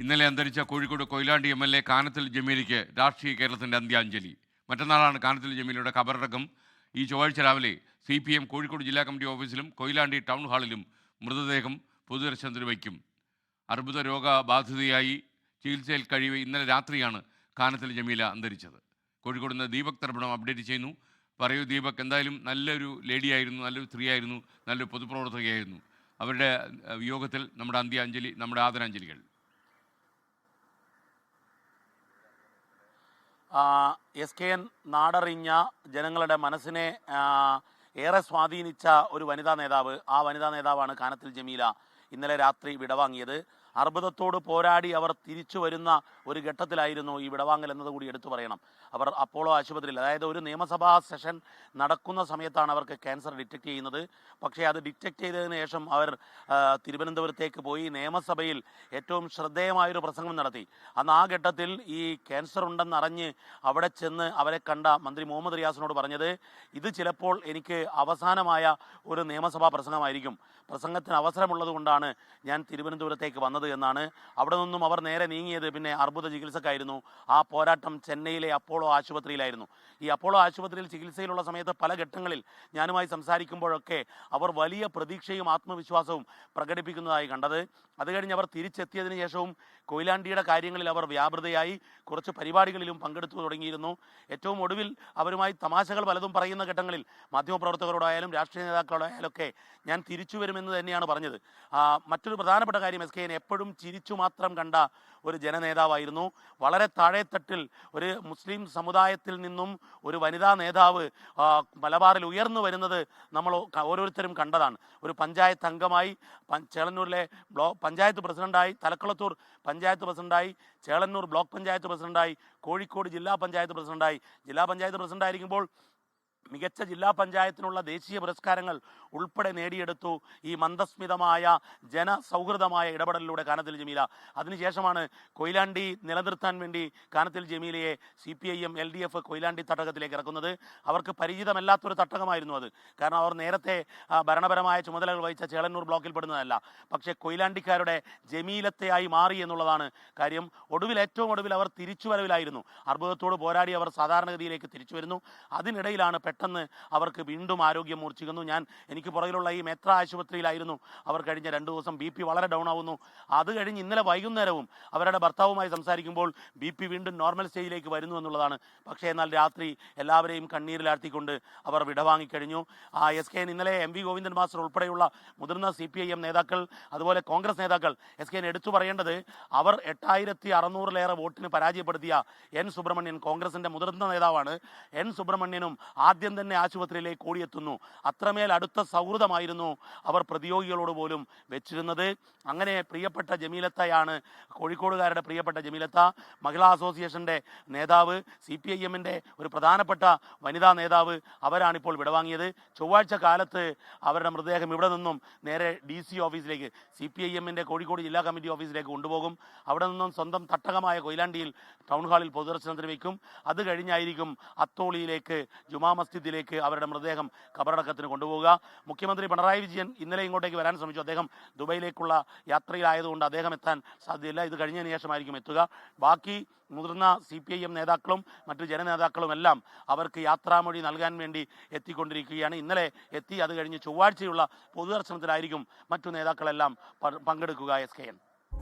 ഇന്നലെ അന്തരിച്ച Kozhikode Koyilandy M L A Kanathil ജമീലിക്ക് രാഷ്ട്രീയ കേരളത്തിന്റെ അന്ത്യാഞ്ജലി. മറ്റന്നാളാണ് കാനത്തിൽ ജമീലിയുടെ ഖബറടക്കം. ഈ ചൊവ്വാഴ്ച രാവിലെ സി പി എം കോഴിക്കോട് ജില്ലാ കമ്മിറ്റി ഓഫീസിലും കൊയിലാണ്ടി ടൗൺ ഹാളിലും മൃതദേഹം പൊതുദർശനത്തിന് വയ്ക്കും. അർബുദ രോഗബാധിതയായി ചികിത്സയിൽ കഴിവ് ഇന്നലെ രാത്രിയാണ് കാനത്തിൽ ജമീല അന്തരിച്ചത്. കോഴിക്കോട് നിന്ന് ദീപക് തർപ്പണം അപ്ഡേറ്റ് ചെയ്യുന്നു. പറയൂ ദീപക് എന്തായാലും നല്ലൊരു ലേഡിയായിരുന്നു നല്ലൊരു സ്ത്രീ ആയിരുന്നു നല്ലൊരു പൊതുപ്രവർത്തകയായിരുന്നു. അവരുടെ യോഗത്തിൽ നമ്മുടെ അന്ത്യാഞ്ജലി നമ്മുടെ ആദരാഞ്ജലികൾ. എസ് കെ എൻ നാടറിഞ്ഞ ജനങ്ങളുടെ മനസ്സിനെ ഏറെ സ്വാധീനിച്ച ഒരു വനിതാ നേതാവ് ആ വനിതാ നേതാവാണ് കാനത്തിൽ ജമീല ഇന്നലെ രാത്രി വിടവാങ്ങിയത്. അർബുദത്തോട് പോരാടി അവർ തിരിച്ചു വരുന്ന ഒരു ഘട്ടത്തിലായിരുന്നു ഈ വിടവാങ്ങൽ എന്നതുകൂടി എടുത്തു പറയണം. അവർ അപ്പോളോ ആശുപത്രിയിൽ അതായത് ഒരു നിയമസഭാ സെഷൻ നടക്കുന്ന സമയത്താണ് അവർക്ക് ക്യാൻസർ ഡിറ്റക്ട് ചെയ്യുന്നത്. പക്ഷേ അത് ഡിറ്റക്ട് ചെയ്തതിന് ശേഷം അവർ തിരുവനന്തപുരത്തേക്ക് പോയി നിയമസഭയിൽ ഏറ്റവും ശ്രദ്ധേയമായൊരു പ്രസംഗം നടത്തി. അന്ന് ആ ഘട്ടത്തിൽ ഈ ക്യാൻസർ ഉണ്ടെന്നറിഞ്ഞ് അവിടെ ചെന്ന് അവരെ കണ്ട മന്ത്രി മുഹമ്മദ് റിയാസിനോട് പറഞ്ഞത് ഇത് ചിലപ്പോൾ എനിക്ക് അവസാനമായ ഒരു നിയമസഭാ പ്രസംഗമായിരിക്കും. പ്രസംഗത്തിന് അവസരമുള്ളത് കൊണ്ടാണ് ഞാൻ തിരുവനന്തപുരത്തേക്ക് വന്നത്. എന്നാണ് അവിടെ നിന്നും അവർ നേരെ നീങ്ങിയത്. പിന്നെ അർബുദ ചികിത്സക്കായിരുന്നു. ആ പോരാട്ടം ചെന്നൈയിലെ അപ്പോളോ ആശുപത്രിയിലായിരുന്നു. ഈ അപ്പോളോ ആശുപത്രിയിൽ ചികിത്സയിലുള്ള സമയത്ത് പല ഘട്ടങ്ങളിൽ ഞാനുമായി സംസാരിക്കുമ്പോഴൊക്കെ അവർ വലിയ പ്രതീക്ഷയും ആത്മവിശ്വാസവും പ്രകടിപ്പിക്കുന്നതായി കണ്ടത്. അത് കഴിഞ്ഞ് അവർ തിരിച്ചെത്തിയതിന് ശേഷവും കൊയിലാണ്ടിയുടെ കാര്യങ്ങളിൽ അവർ വ്യാപൃതയായി കുറച്ച് പരിപാടികളിലും പങ്കെടുത്തു തുടങ്ങിയിരുന്നു. ഏറ്റവും ഒടുവിൽ അവരുമായി തമാശകൾ പലതും പറയുന്ന ഘട്ടങ്ങളിൽ മാധ്യമപ്രവർത്തകരോടായാലും രാഷ്ട്രീയ നേതാക്കളോടായാലും ഒക്കെ ഞാൻ തിരിച്ചു വരുമെന്ന് തന്നെയാണ് പറഞ്ഞത്. മറ്റൊരു പ്രധാനപ്പെട്ട കാര്യം എസ് കെ എപ്പോഴും ചിരിച്ചു മാത്രം കണ്ട ഒരു ജനനേതാവായിരുന്നു. വളരെ താഴെത്തട്ടിൽ ഒരു മുസ്ലിം സമുദായത്തിൽ നിന്നും ഒരു വനിതാ നേതാവ് മലബാറിൽ ഉയർന്നു വരുന്നത് നമ്മൾ ഓരോരുത്തരും കണ്ടതാണ്. ഒരു പഞ്ചായത്ത് അംഗമായി ചേളന്നൂരിലെ ബ്ലോ പഞ്ചായത്ത് പ്രസിഡന്റായി തലക്കുളത്തൂർ പഞ്ചായത്ത് പ്രസിഡന്റായി ചേളന്നൂർ ബ്ലോക്ക് പഞ്ചായത്ത് പ്രസിഡന്റായി കോഴിക്കോട് ജില്ലാ പഞ്ചായത്ത് പ്രസിഡന്റായി. ജില്ലാ പഞ്ചായത്ത് പ്രസിഡന്റായിരിക്കുമ്പോൾ മികച്ച ജില്ലാ പഞ്ചായത്തിനുള്ള ദേശീയ പുരസ്കാരങ്ങൾ ഉൾപ്പെടെ നേടിയെടുത്തു. ഈ മന്ദസ്മിതമായ ജനസൗഹൃദമായ ഇടപെടലിലൂടെ കാനത്തിൽ ജമീല. അതിനുശേഷമാണ് കൊയിലാണ്ടി നിലനിർത്താൻ വേണ്ടി Kanathil ജമീലയെ C P I M L D F Koyilandy തട്ടകത്തിലേക്ക് ഇറക്കുന്നത്. അവർക്ക് പരിചിതമല്ലാത്തൊരു തട്ടകമായിരുന്നു അത്. കാരണം അവർ നേരത്തെ ഭരണപരമായ ചുമതലകൾ വഹിച്ച ചേളന്നൂർ ബ്ലോക്കിൽ പെടുന്നതല്ല. പക്ഷേ കൊയിലാണ്ടിക്കാരുടെ ജമീലത്തെയായി മാറി എന്നുള്ളതാണ് കാര്യം. ഒടുവിൽ ഏറ്റവും ഒടുവിൽ അവർ തിരിച്ചുവരവിലായിരുന്നു. അർബുദത്തോട് പോരാടി അവർ സാധാരണഗതിയിലേക്ക് തിരിച്ചു വരുന്നു അതിനിടയിലാണ് പെട്ടെന്ന് അവർക്ക് വീണ്ടും ആരോഗ്യം മൂർച്ഛിക്കുന്നു. ഞാൻ എനിക്ക് പുറകിലുള്ള ഈ മേത്ര ആശുപത്രിയിലായിരുന്നു. അവർ കഴിഞ്ഞ രണ്ട് ദിവസം ബി പി വളരെ ഡൗൺ ആവുന്നു. അത് കഴിഞ്ഞ് ഇന്നലെ വൈകുന്നേരവും അവരുടെ ഭർത്താവുമായി സംസാരിക്കുമ്പോൾ ബി പി വീണ്ടും നോർമൽ സ്റ്റേജിലേക്ക് വരുന്നു എന്നുള്ളതാണ്. പക്ഷേ എന്നാൽ രാത്രി എല്ലാവരെയും കണ്ണീരിലാഴ്ത്തിക്കൊണ്ട് അവർ വിടവാങ്ങിക്കഴിഞ്ഞു ആ എസ് കെ ഇന്നലെ എം വി ഗോവിന്ദൻ മാസ്റ്റർ ഉൾപ്പെടെയുള്ള മുതിർന്ന സി പി ഐ എം നേതാക്കൾ അതുപോലെ കോൺഗ്രസ് നേതാക്കൾ എസ് കെ എടുത്തു പറയേണ്ടത് അവർ എട്ടായിരത്തി അറുന്നൂറിലേറെ വോട്ടിന് പരാജയപ്പെടുത്തിയ എൻ സുബ്രഹ്മണ്യൻ കോൺഗ്രസിന്റെ മുതിർന്ന നേതാവാണ്. എൻ സുബ്രഹ്മണ്യനും ആദ്യം തന്നെ ആശുപത്രിയിലേക്ക് ഓടിയെത്തുന്നു. അത്രമേൽ അടുത്ത സൗഹൃദമായിരുന്നു അവർ പ്രതിയോഗികളോട് പോലും വെച്ചിരുന്നത്. അങ്ങനെ പ്രിയപ്പെട്ട ജമീലത്തയാണ് കോഴിക്കോടുകാരുടെ പ്രിയപ്പെട്ട ജമീലത്ത മഹിളാ അസോസിയേഷന്റെ നേതാവ് സി പി ഐ ഒരു പ്രധാനപ്പെട്ട വനിതാ നേതാവ് അവരാണിപ്പോൾ വിടവാങ്ങിയത്. ചൊവ്വാഴ്ച കാലത്ത് അവരുടെ മൃതദേഹം ഇവിടെ നിന്നും നേരെ ഡി സി ഓഫീസിലേക്ക് സി പി ഐ എമ്മിന്റെ കോഴിക്കോട് ജില്ലാ കമ്മിറ്റി ഓഫീസിലേക്ക് കൊണ്ടുപോകും. അവിടെ നിന്നും സ്വന്തം തട്ടകമായ കൊയിലാണ്ടിയിൽ ടൗൺ ഹാളിൽ പൊതുദർശനത്തിന് വയ്ക്കും. അത് കഴിഞ്ഞായിരിക്കും അത്തോളിയിലേക്ക് ജുമാ മസ്ജിദിലേക്ക് അവരുടെ മൃതദേഹം കബറടക്കത്തിന് കൊണ്ടുപോവുക. മുഖ്യമന്ത്രി പിണറായി വിജയൻ ഇന്നലെ ഇങ്ങോട്ടേക്ക് വരാൻ ശ്രമിച്ചു. അദ്ദേഹം ദുബൈയിലേക്കുള്ള യാത്രയിലായതുകൊണ്ട് അദ്ദേഹം എത്താൻ സാധ്യതയില്ല. ഇത് കഴിഞ്ഞതിന് ശേഷമായിരിക്കും എത്തുക. ബാക്കി മുതിർന്ന സി പി ഐ എം നേതാക്കളും മറ്റു ജനനേതാക്കളും എല്ലാം അവർക്ക് യാത്രാമൊഴി നൽകാൻ വേണ്ടി എത്തിക്കൊണ്ടിരിക്കുകയാണ്. ഇന്നലെ എത്തി അത് കഴിഞ്ഞ് ചൊവ്വാഴ്ചയുള്ള പൊതുദർശനത്തിലായിരിക്കും മറ്റു നേതാക്കളെല്ലാം പങ്കെടുക്കുക എസ് കെ എൻ.